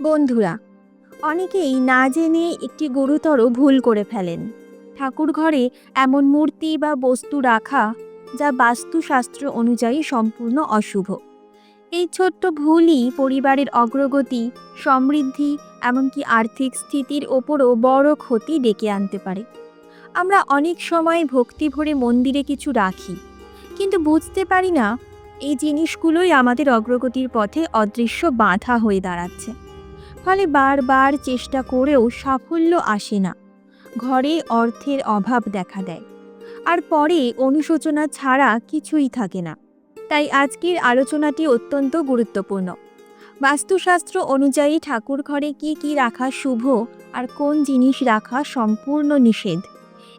বন্ধুরা, অনেকেই না জেনে একটি গুরুতর ভুল করে ফেলেন। ঠাকুর ঘরে এমন মূর্তি বা বস্তু রাখা যা বাস্তুশাস্ত্র অনুযায়ী সম্পূর্ণ অশুভ। এই ছোট্ট ভুলই পরিবারের অগ্রগতি, সমৃদ্ধি, এমনকি আর্থিক স্থিতির ওপরও বড় ক্ষতি ডেকে আনতে পারে। আমরা অনেক সময় ভক্তি ভরে মন্দিরে কিছু রাখি, কিন্তু বুঝতে পারি না, এই জিনিসগুলোই আমাদের অগ্রগতির পথে অদৃশ্য বাধা হয়ে দাঁড়াচ্ছে। ফলে বারবার চেষ্টা করেও সাফল্য আসে না। ঘরে অর্থের অভাব দেখা দেয়। আর পরে অনুশোচনা ছাড়া কিছুই থাকে না। তাই আজকের আলোচনাটি অত্যন্ত গুরুত্বপূর্ণ। বাস্তুশাস্ত্র অনুযায়ী ঠাকুর ঘরে কি কি রাখা শুভ আর কোন জিনিস রাখা সম্পূর্ণ নিষেধ,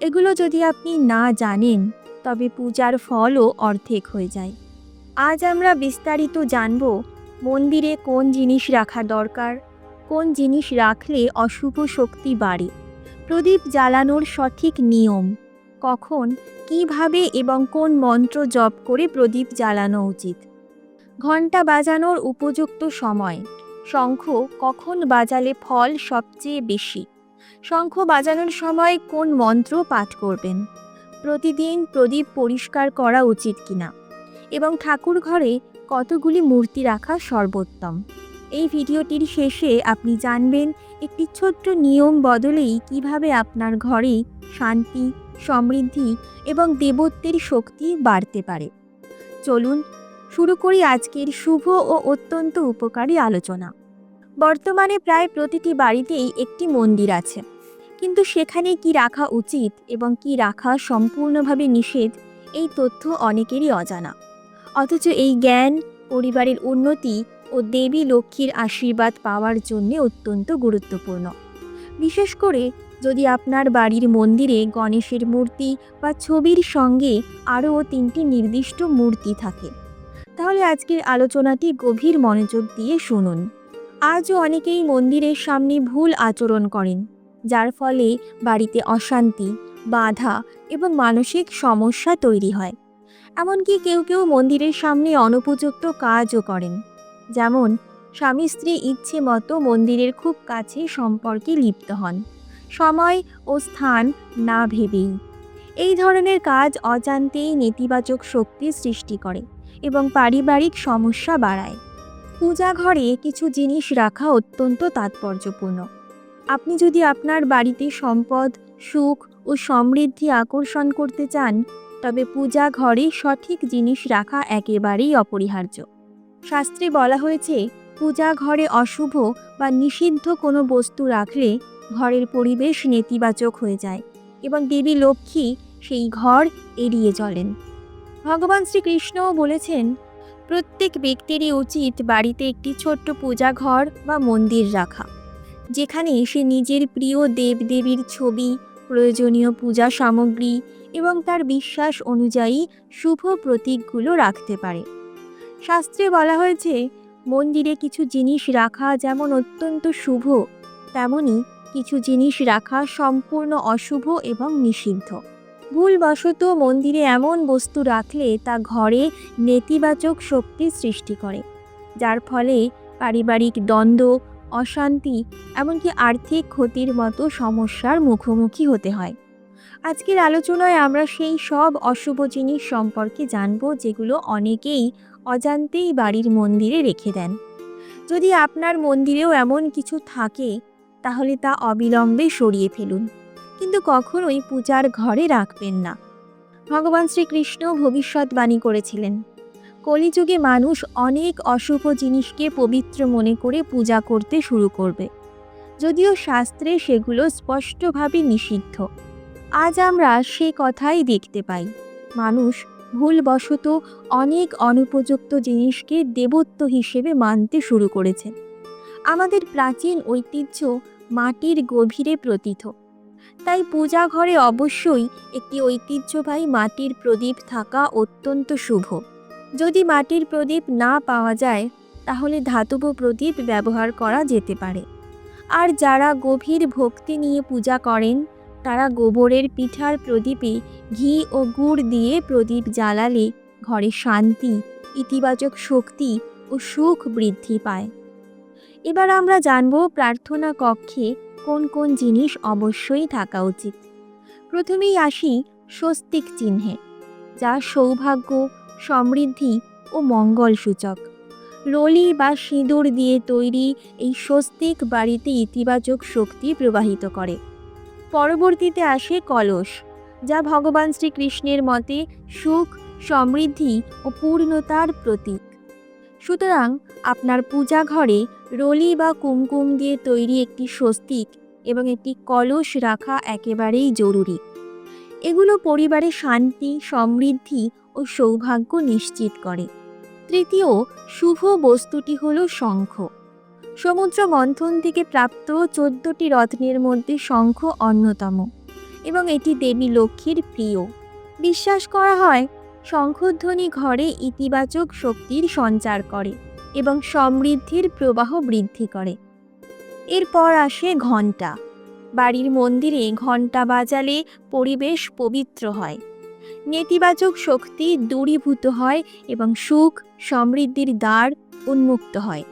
এগুলো যদি আপনি না জানেন, তবে পূজার ফলও অর্ধেক হয়ে যায়। আজ আমরা বিস্তারিত জানব মন্দিরে কোন জিনিস রাখা দরকার কোন জিনিস রাখলে অশুভ শক্তি বাড়ে? প্রদীপ জ্বালানোর সঠিক নিয়ম। কখন, কীভাবে এবং কোন মন্ত্র জপ করে প্রদীপ জ্বালানো উচিত? ঘণ্টা বাজানোর উপযুক্ত সময়। শঙ্খ কখন বাজালে ফল সবচেয়ে বেশি? শঙ্খ বাজানোর সময় কোন মন্ত্র পাঠ করবেন? প্রতিদিন প্রদীপ পরিষ্কার করা উচিত কিনা? এবং ঠাকুর ঘরে কতগুলি মূর্তি রাখা সর্বোত্তম? এই ভিডিওটির শেষে আপনি জানবেন একটি ছোট্ট নিয়ম বদলেই কীভাবে আপনার ঘরে শান্তি, সমৃদ্ধি এবং দেবত্বের শক্তি বাড়তে পারে। চলুন শুরু করি আজকের শুভ ও অত্যন্ত উপকারী আলোচনা। বর্তমানে প্রায় প্রতিটি বাড়িতেই একটি মন্দির আছে। কিন্তু সেখানে কি রাখা উচিত এবং কি রাখা সম্পূর্ণভাবে নিষেধ, এই তথ্য অনেকেরই অজানা। অথচ এই জ্ঞান, পরিবারের উন্নতি ও দেবী লক্ষ্মীর আশীর্বাদ পাওয়ার জন্য অত্যন্ত গুরুত্বপূর্ণ। বিশেষ করে যদি আপনার বাড়ির মন্দিরে গণেশের মূর্তি বা ছবির সঙ্গে আরও তিনটি নির্দিষ্ট মূর্তি থাকে, তাহলে আজকের আলোচনাটি গভীর মনোযোগ দিয়ে শুনুন। আজও অনেকেই মন্দিরের সামনে ভুল আচরণ করেন, যার ফলে বাড়িতে অশান্তি, বাধা এবং মানসিক সমস্যা তৈরি হয়। এমনকি কেউ কেউ মন্দিরের সামনে অনুপযুক্ত কাজও করেন। যেমন, স্বামী স্ত্রী ইচ্ছে মতো মন্দিরের খুব কাছে সম্পর্কে লিপ্ত হন। সময় ও স্থান না ভেবেই। এই ধরনের কাজ অজান্তেই নেতিবাচক শক্তি সৃষ্টি করে এবং পারিবারিক সমস্যা বাড়ায়। পূজা ঘরে কিছু জিনিস রাখা অত্যন্ত তাৎপর্যপূর্ণ। আপনি যদি আপনার বাড়িতে সম্পদ, সুখ ও সমৃদ্ধি আকর্ষণ করতে চান, তবে পূজা ঘরে সঠিক জিনিস রাখা একেবারেই অপরিহার্য। শাস্ত্রে বলা হয়েছে, পূজা ঘরে অশুভ বা নিষিদ্ধ কোনো বস্তু রাখলে ঘরের পরিবেশ নেতিবাচক হয়ে যায় এবং দেবী লক্ষ্মী সেই ঘর এড়িয়ে চলেন। ভগবান শ্রীকৃষ্ণও বলেছেন, প্রত্যেক ব্যক্তিরই উচিত বাড়িতে একটি ছোট্ট পূজা ঘর বা মন্দির রাখা, যেখানে সে নিজের প্রিয় দেবদেবীর ছবি, প্রয়োজনীয় পূজা সামগ্রী এবং তার বিশ্বাস অনুযায়ী শুভ প্রতীকগুলো রাখতে পারে। শাস্ত্রে বলা হয়েছে, মন্দিরে কিছু জিনিস রাখা যেমন অত্যন্ত শুভ, তেমনি কিছু জিনিস রাখা সম্পূর্ণ অশুভ এবং নিষিদ্ধ। ভুলবশত মন্দিরে এমন বস্তু রাখলে তা ঘরে নেতিবাচক শক্তি সৃষ্টি করে, যার ফলে পারিবারিক দ্বন্দ্ব, অশান্তি, এমনকি আর্থিক ক্ষতির মতো সমস্যার মুখোমুখি হতে হয়। আজকের আলোচনায় আমরা সেই সব অশুভ জিনিস সম্পর্কে জানব, যেগুলো অনেকেই অজান্তেই বাড়ির মন্দিরে রেখে দেন। যদি আপনার মন্দিরেও এমন কিছু থাকে, তাহলে তা অবিলম্বে সরিয়ে ফেলুন। কিন্তু কখনোই পূজার ঘরে রাখবেন না। ভগবান শ্রীকৃষ্ণ ভবিষ্যৎবাণী করেছিলেন। কলিযুগে মানুষ অনেক অশুভ জিনিসকে পবিত্র মনে করে পূজা করতে শুরু করবে। যদিও শাস্ত্রে সেগুলো স্পষ্টভাবে নিষিদ্ধ। আজ আমরা সে কথাই দেখতে পাই। মানুষ ভুলবশত অনেক অনুপযুক্ত জিনিসকে দেবত্ব হিসেবে মানতে শুরু করেছে। আমাদের প্রাচীন ঐতিহ্য মাটির গভীরে প্রতীত। তাই পূজা ঘরে অবশ্যই একটি ঐতিহ্যবাহী মাটির প্রদীপ থাকা অত্যন্ত শুভ। যদি মাটির প্রদীপ না পাওয়া যায়, তাহলে ধাতব প্রদীপ ব্যবহার করা যেতে পারে। আর যারা গভীর ভক্তি নিয়ে পূজা করেন তারা গোবরের পিঠার প্রদীপে ঘি ও গুড় দিয়ে প্রদীপ জ্বালালে ঘরে শান্তি, ইতিবাচক শক্তি ও সুখ বৃদ্ধি পায়। এবার আমরা জানব প্রার্থনা কক্ষে কোন কোন জিনিস অবশ্যই থাকা উচিত। প্রথমেই আসি স্বস্তিক চিহ্নে, যা সৌভাগ্য, সমৃদ্ধি ও মঙ্গল সূচক রলি বা সিঁদুর দিয়ে তৈরি এই স্বস্তিক বাড়িতে ইতিবাচক শক্তি প্রবাহিত করে। পরবর্তীতে আসে কলস, যা ভগবান শ্রীকৃষ্ণের মতে সুখ, সমৃদ্ধি ও পূর্ণতার প্রতীক। সুতরাং আপনার পূজা ঘরে রলি বা কুমকুম দিয়ে তৈরি একটি স্বস্তিক এবং একটি কলস রাখা একেবারেই জরুরি। এগুলো পরিবারে শান্তি, সমৃদ্ধি ও সৌভাগ্য নিশ্চিত করে। তৃতীয়, শুভ বস্তুটি হল শঙ্খ। সমুদ্র মন্থন থেকে প্রাপ্ত চোদ্দটি রত্নের মধ্যে শঙ্খ অন্যতম, এবং এটি দেবী লক্ষ্মীর প্রিয়। বিশ্বাস করা হয়, শঙ্খধ্বনি ঘরে ইতিবাচক শক্তির সঞ্চার করে এবং সমৃদ্ধির প্রবাহ বৃদ্ধি করে। এরপর আসে ঘণ্টা। বাড়ির মন্দিরে ঘণ্টা বাজালে পরিবেশ পবিত্র হয়। নেতিবাচক শক্তি দূরীভূত হয় এবং সুখ, সমৃদ্ধির দ্বার উন্মুক্ত হয়।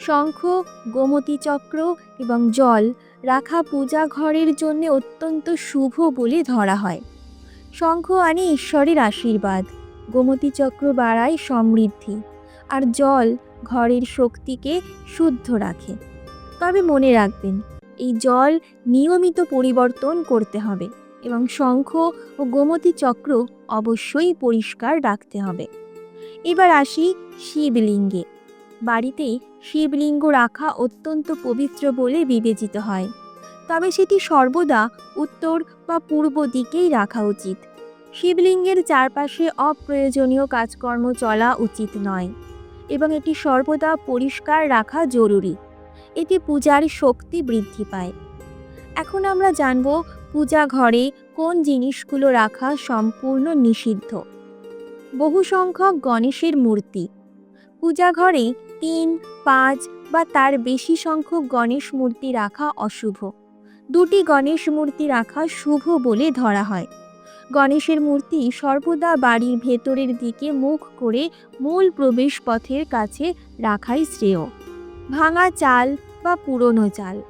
শঙ্খ, গোমতী চক্র এবং জল রাখা পূজা ঘরের জন্য অত্যন্ত শুভ বলে ধরা হয়। শঙ্খ আনে ঈশ্বরের আশীর্বাদ, গোমতী চক্র বাড়ায় সমৃদ্ধি আর জল ঘরের শক্তিকে শুদ্ধ রাখে। তবে মনে রাখবেন, এই জল নিয়মিত পরিবর্তন করতে হবে এবং শঙ্খ ও গোমতী চক্র অবশ্যই পরিষ্কার রাখতে হবে। এবার আসি শিবলিঙ্গে। বাড়িতে শিবলিঙ্গ রাখা অত্যন্ত পবিত্র বলে বিবেচিত হয়। তবে সেটি সর্বদা উত্তর বা পূর্ব দিকেই রাখা উচিত। শিবলিঙ্গের চারপাশে অপ্রয়োজনীয় কাজকর্ম চলা উচিত নয় এবং এটি সর্বদা পরিষ্কার রাখা জরুরি। এতে পূজার শক্তি বৃদ্ধি পায়। এখন আমরা জানব পূজা ঘরে কোন জিনিসগুলো রাখা সম্পূর্ণ নিষিদ্ধ। বহু সংখ্যক গণেশের মূর্তি। পূজা ঘরে তিন, পাঁচ বা তার বেশি সংখ্যক গণেশ মূর্তি রাখা অশুভ। দুটি গণেশ মূর্তি রাখা শুভ বলে ধরা হয়। গণেশের মূর্তি সর্বদা বাড়ির ভেতরের দিকে মুখ করে মূল প্রবেশ পথের কাছে রাখাই শ্রেয়। ভাঙা চাল বা পুরনো চাল।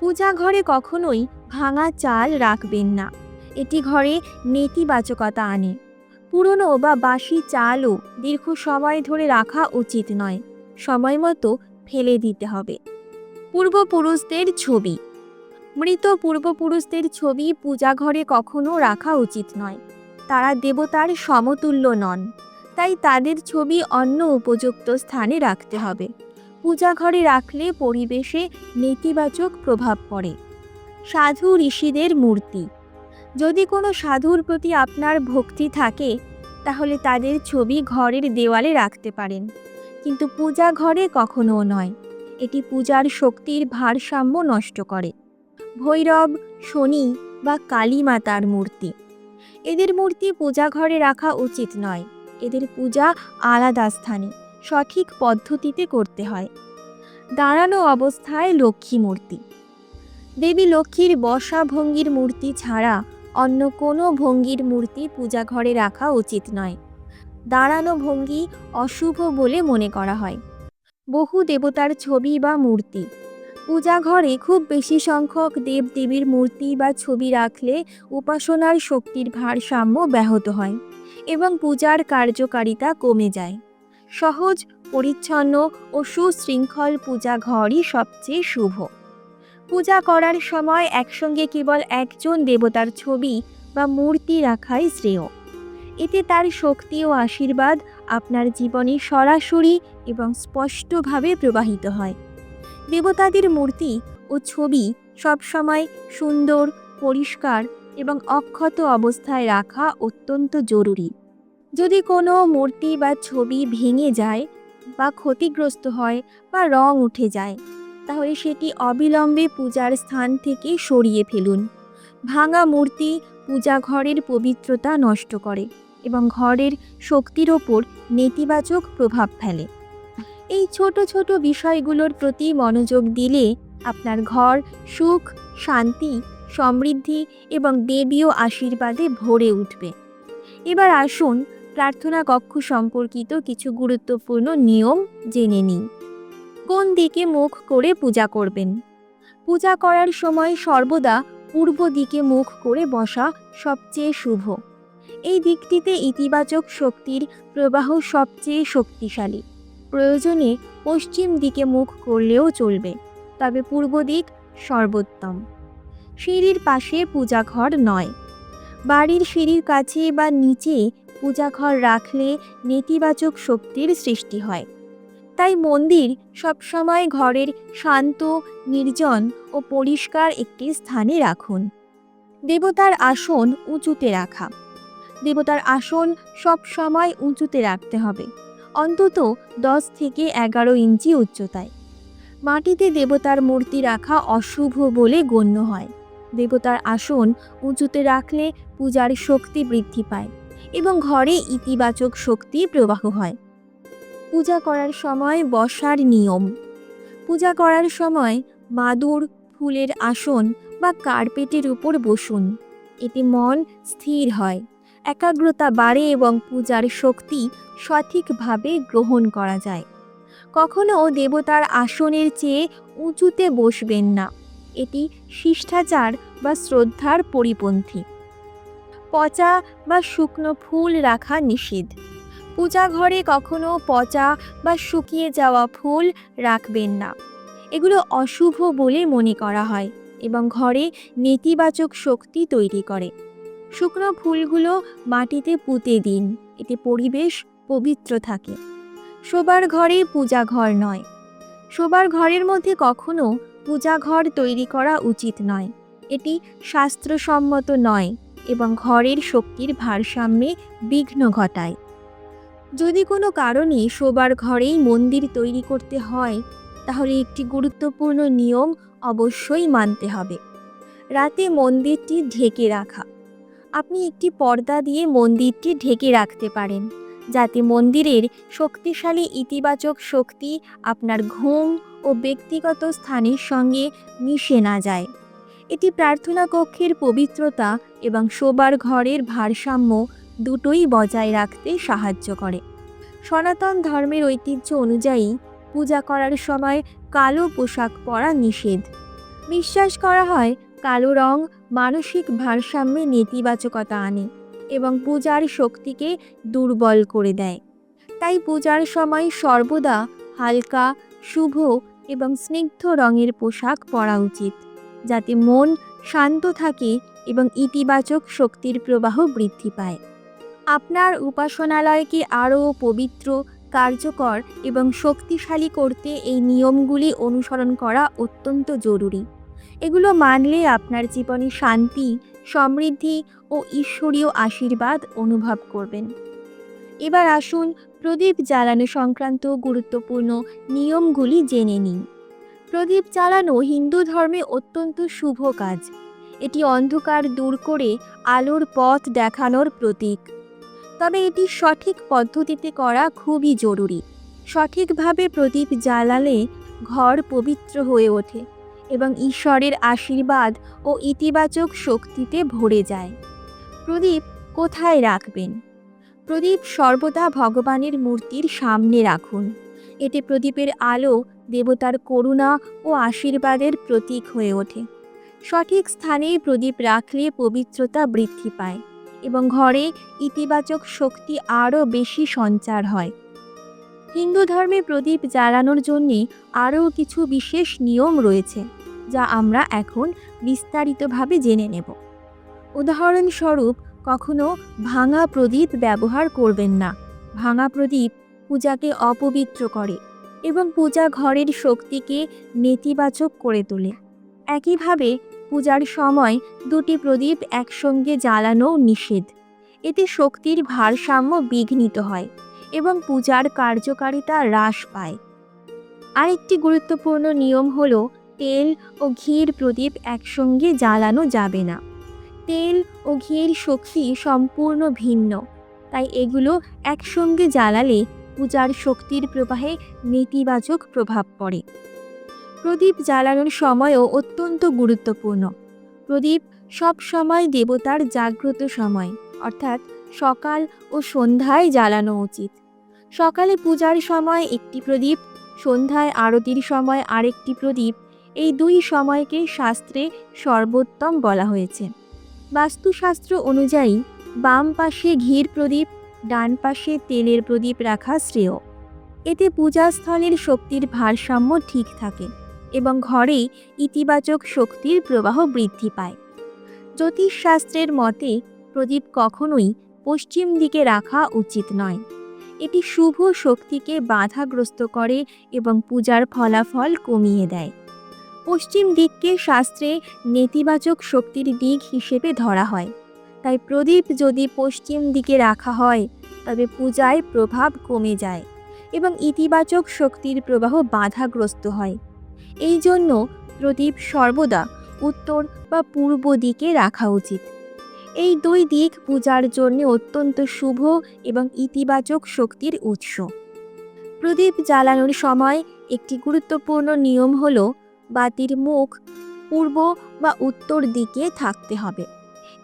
পূজা ঘরে কখনোই ভাঙা চাল রাখবেন না। এটি ঘরে নেতিবাচকতা আনে। পুরনো বা বাসি চালও দীর্ঘ সময় ধরে রাখা উচিত নয়। সময় মতো ফেলে দিতে হবে। পূর্বপুরুষদের ছবি। মৃত পূর্বপুরুষদের ছবি পূজা ঘরে কখনো রাখা উচিত নয়। তারা দেবতার সমতুল্য নন। তাই তাদের ছবি অন্য উপযুক্ত স্থানে রাখতে হবে। পূজা ঘরে রাখলে পরিবেশে নেতিবাচক প্রভাব পড়ে। সাধু ঋষিদের মূর্তি। যদি কোনো সাধুর প্রতি আপনার ভক্তি থাকে, তাহলে তাদের ছবি ঘরের দেওয়ালে রাখতে পারেন। কিন্তু পূজা ঘরে কখনো নয়। এটি পূজার শক্তির ভারসাম্য নষ্ট করে। ভৈরব, শনি বা কালী মাতার মূর্তি। এদের মূর্তি পূজা ঘরে রাখা উচিত নয়। এদের পূজা আলাদা স্থানে, সঠিক পদ্ধতিতে করতে হয়। দাঁড়ানো অবস্থায় লক্ষ্মী মূর্তি। দেবী লক্ষ্মীর বসা ভঙ্গির মূর্তি ছাড়া অন্য কোনো ভঙ্গির মূর্তি পূজা ঘরে রাখা উচিত নয়। দাঁড়ানো ভঙ্গি অশুভ বলে মনে করা হয়। বহু দেবতার ছবি বা মূর্তি। পূজা ঘরে খুব বেশি সংখ্যক দেবদেবীর মূর্তি বা ছবি রাখলে উপাসনার শক্তির ভারসাম্য ব্যাহত হয় এবং পূজার কার্যকারিতা কমে যায়। সহজ, পরিচ্ছন্ন ও সুশৃঙ্খল পূজা ঘরই সবচেয়ে শুভ। পূজা করার সময় একসঙ্গে কেবল একজন দেবতার ছবি বা মূর্তি রাখাই শ্রেয়। এতে তার শক্তি ও আশীর্বাদ আপনার জীবনে সরাসরি এবং স্পষ্টভাবে প্রবাহিত হয়। দেবতাদের মূর্তি ও ছবি সবসময় সুন্দর, পরিষ্কার এবং অক্ষত অবস্থায় রাখা অত্যন্ত জরুরি। যদি কোনো মূর্তি বা ছবি ভেঙে যায় বা ক্ষতিগ্রস্ত হয় বা রং উঠে যায়, তাহলে সেটি অবিলম্বে পূজার স্থান থেকে সরিয়ে ফেলুন। ভাঙা মূর্তি পূজা ঘরের পবিত্রতা নষ্ট করে এবং ঘরের শক্তির ওপর নেতিবাচক প্রভাব ফেলে। এই ছোট ছোট বিষয়গুলোর প্রতি মনোযোগ দিলে আপনার ঘর সুখ, শান্তি, সমৃদ্ধি এবং দেবীয় আশীর্বাদে ভরে উঠবে। এবার আসুন প্রার্থনা কক্ষ সম্পর্কিত কিছু গুরুত্বপূর্ণ নিয়ম জেনে নিই। কোন দিকে মুখ করে পূজা করবেন? পূজা করার সময় সর্বদা পূর্ব দিকে মুখ করে বসা সবচেয়ে শুভ। এই দিকটিতে ইতিবাচক শক্তির প্রবাহ সবচেয়ে শক্তিশালী। প্রয়োজনে পশ্চিম দিকে মুখ করলেও চলবে, তবে পূর্ব দিক সর্বোত্তম। সিঁড়ির পাশে পূজাঘর নয়। বাড়ির সিঁড়ির কাছে বা নিচে পূজাঘর রাখলে নেতিবাচক শক্তির সৃষ্টি হয়। তাই মন্দির সবসময় ঘরের শান্ত, নির্জন ও পরিষ্কার একটি স্থানে রাখুন। দেবতার আসন উঁচুতে রাখা। দেবতার আসন সব সময় উঁচুতে রাখতে হবে। অন্তত দশ থেকে এগারো ইঞ্চি উচ্চতায়। মাটিতে দেবতার মূর্তি রাখা অশুভ বলে গণ্য হয়। দেবতার আসন উঁচুতে রাখলে পূজার শক্তি বৃদ্ধি পায় এবং ঘরে ইতিবাচক শক্তি প্রবাহ হয়। পূজা করার সময় বসার নিয়ম। পূজা করার সময় মাদুর, ফুলের আসন বা কার্পেটের উপর বসুন। এতে মন স্থির হয়। একাগ্রতা বাড়ে এবং পূজার শক্তি সঠিকভাবে গ্রহণ করা যায়। কখনও দেবতার আসনের চেয়ে উঁচুতে বসবেন না। এটি শিষ্টাচার বা শ্রদ্ধার পরিপন্থী। পচা বা শুকনো ফুল রাখা নিষেধ পূজা ঘরে কখনো পচা বা শুকিয়ে যাওয়া ফুল রাখবেন না। এগুলো অশুভ বলে মনে করা হয় এবং ঘরে নেতিবাচক শক্তি তৈরি করে। শুকনো ফুলগুলো মাটিতে পুঁতে দিন, এতে পরিবেশ পবিত্র থাকে। শোবার ঘরে পূজা ঘর নয়। শোবার ঘরের মধ্যে কখনো পূজা ঘর তৈরি করা উচিত নয়। এটি শাস্ত্রসম্মত নয় এবং ঘরের শক্তির ভারসাম্যে বিঘ্ন ঘটায়। যদি কোনো কারণে শোবার ঘরেই মন্দির তৈরি করতে হয়, তাহলে একটি গুরুত্বপূর্ণ নিয়ম অবশ্যই মানতে হবে। রাতে মন্দিরটি ঢেকে রাখা। আপনি একটি পর্দা দিয়ে মন্দিরটি ঢেকে রাখতে পারেন, যাতে মন্দিরের শক্তিশালী ইতিবাচক শক্তি আপনার ঘুম ও ব্যক্তিগত স্থানের সঙ্গে মিশে না যায়। এটি প্রার্থনা কক্ষের পবিত্রতা এবং শোবার ঘরের ভারসাম্য দুটোই বজায় রাখতে সাহায্য করে। সনাতন ধর্মের ঐতিহ্য অনুযায়ী পূজা করার সময় কালো পোশাক পরা নিষেধ। বিশ্বাস করা হয় কালো রং মানসিক ভারসাম্যে নেতিবাচকতা আনে এবং পূজার শক্তিকে দুর্বল করে দেয়। তাই পূজার সময় সর্বদা হালকা, শুভ এবং স্নিগ্ধ রঙের পোশাক পরা উচিত, যাতে মন শান্ত থাকে এবং ইতিবাচক শক্তির প্রবাহ বৃদ্ধি পায়। আপনার উপাসনালয়কে আরও পবিত্র, কার্যকর এবং শক্তিশালী করতে এই নিয়মগুলি অনুসরণ করা অত্যন্ত জরুরি? এগুলো মানলে আপনার জীবনে শান্তি, সমৃদ্ধি ও ঈশ্বরীয় আশীর্বাদ অনুভব করবেন। এবার আসুন প্রদীপ জ্বালানো সংক্রান্ত গুরুত্বপূর্ণ নিয়মগুলি জেনে নিন প্রদীপ জ্বালানো হিন্দু ধর্মে অত্যন্ত শুভ কাজ। এটি অন্ধকার দূর করে আলোর পথ দেখানোর প্রতীক। তবে এটি সঠিক পদ্ধতিতে করা খুবই জরুরি। সঠিকভাবে প্রদীপ জ্বালালে ঘর পবিত্র হয়ে ওঠে এবং ঈশ্বরের আশীর্বাদ ও ইতিবাচক শক্তিতে ভরে যায়। প্রদীপ কোথায় রাখবেন? প্রদীপ সর্বদা ভগবানের মূর্তির সামনে রাখুন। এতে প্রদীপের আলো দেবতার করুণা ও আশীর্বাদের প্রতীক হয়ে ওঠে। সঠিক স্থানে প্রদীপ রাখলে পবিত্রতা বৃদ্ধি পায়। এবং ঘরে ইতিবাচক শক্তি আরও বেশি সঞ্চার হয়। হিন্দু ধর্মে প্রদীপ জ্বালানোর জন্যে আরও কিছু বিশেষ নিয়ম রয়েছে, যা আমরা এখন বিস্তারিতভাবে জেনে নেব। উদাহরণস্বরূপ, কখনো ভাঙা প্রদীপ ব্যবহার করবেন না। ভাঙা প্রদীপ পূজাকে অপবিত্র করে এবং পূজা ঘরের শক্তিকে নেতিবাচক করে তোলে। একইভাবে পূজার সময় দুটি প্রদীপ একসঙ্গে জ্বালানো নিষেধ। এতে শক্তির ভারসাম্য বিঘ্নিত হয় এবং পূজার কার্যকারিতা হ্রাস পায়। আরেকটি গুরুত্বপূর্ণ নিয়ম হল, তেল ও ঘির প্রদীপ একসঙ্গে জ্বালানো যাবে না। তেল ও ঘির শক্তি সম্পূর্ণ ভিন্ন, তাই এগুলো একসঙ্গে জ্বালালে পূজার শক্তির প্রবাহে নেতিবাচক প্রভাব পড়ে। প্রদীপ জ্বালানোর সময়ও অত্যন্ত গুরুত্বপূর্ণ। প্রদীপ সব সময় দেবতার জাগ্রত সময়, অর্থাৎ সকাল ও সন্ধ্যায় জ্বালানো উচিত। সকালে পূজার সময় একটি প্রদীপ, সন্ধ্যায় আরতির সময় আরেকটি প্রদীপ, এই দুই সময়কে শাস্ত্রে সর্বোত্তম বলা হয়েছে। বাস্তুশাস্ত্র অনুযায়ী, বাম পাশে ঘির প্রদীপ, ডান পাশে তেলের প্রদীপ রাখা শ্রেয়। এতে পূজাস্থলের শক্তির ভারসাম্য ঠিক থাকে। এবং ঘরে ইতিবাচক শক্তির প্রবাহ বৃদ্ধি পায়। জ্যোতিষশাস্ত্রের মতে, প্রদীপ কখনোই পশ্চিম দিকে রাখা উচিত নয়। এটি শুভ শক্তিকে বাধাগ্রস্ত করে এবং পূজার ফলাফল কমিয়ে দেয়। পশ্চিম দিককে শাস্ত্রে নেতিবাচক শক্তির দিক হিসেবে ধরা হয়। তাই প্রদীপ যদি পশ্চিম দিকে রাখা হয়, তবে পূজায় প্রভাব কমে যায় এবং ইতিবাচক শক্তির প্রবাহ বাধাগ্রস্ত হয়। এই জন্য প্রদীপ সর্বদা উত্তর বা পূর্ব দিকে রাখা উচিত। এই দুই দিক পূজার জন্য অত্যন্ত শুভ এবং ইতিবাচক শক্তির উৎস। প্রদীপ জ্বালানোর সময় একটি গুরুত্বপূর্ণ নিয়ম হল, বাতির মুখ পূর্ব বা উত্তর দিকে থাকতে হবে।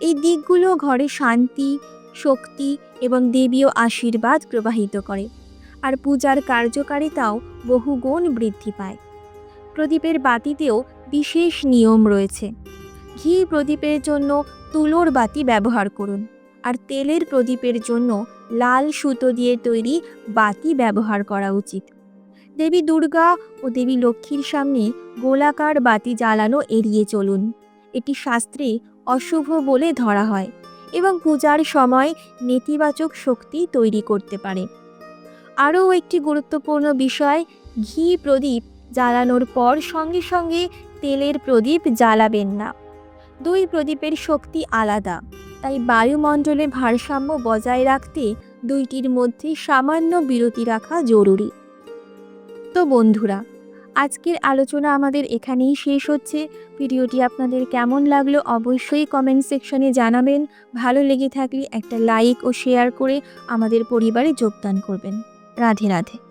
এই দিকগুলো ঘরে শান্তি, শক্তি এবং দেবীয় আশীর্বাদ প্রবাহিত করে। আর পূজার কার্যকারিতাও বহুগুণ বৃদ্ধি পায়। প্রদীপের বাতিতেও বিশেষ নিয়ম রয়েছে। ঘি প্রদীপের জন্য তুলোর বাতি ব্যবহার করুন, আর তেলের প্রদীপের জন্য লাল সুতো দিয়ে তৈরি বাতি ব্যবহার করা উচিত। দেবী দুর্গা ও দেবী লক্ষ্মীর সামনে গোলাকার বাতি জ্বালানো এড়িয়ে চলুন। এটি শাস্ত্রে অশুভ বলে ধরা হয় এবং পূজার সময় নেতিবাচক শক্তি তৈরি করতে পারে। আরও একটি গুরুত্বপূর্ণ বিষয়, ঘি প্রদীপ জ্বালানোর পর সঙ্গে সঙ্গে তেলের প্রদীপ জ্বালাবেন না। দুই প্রদীপের শক্তি আলাদা, তাই বায়ুমণ্ডলে ভারসাম্য বজায় রাখতে দুইটির মধ্যে সামান্য বিরতি রাখা জরুরি। তো বন্ধুরা, আজকের আলোচনা আমাদের এখানেই শেষ হচ্ছে। ভিডিওটি আপনাদের কেমন লাগল অবশ্যই কমেন্ট সেকশনে জানাবেন। ভালো লেগে থাকলে একটা লাইক ও শেয়ার করে আমাদের পরিবারে যোগদান করবেন। রাধে রাধে।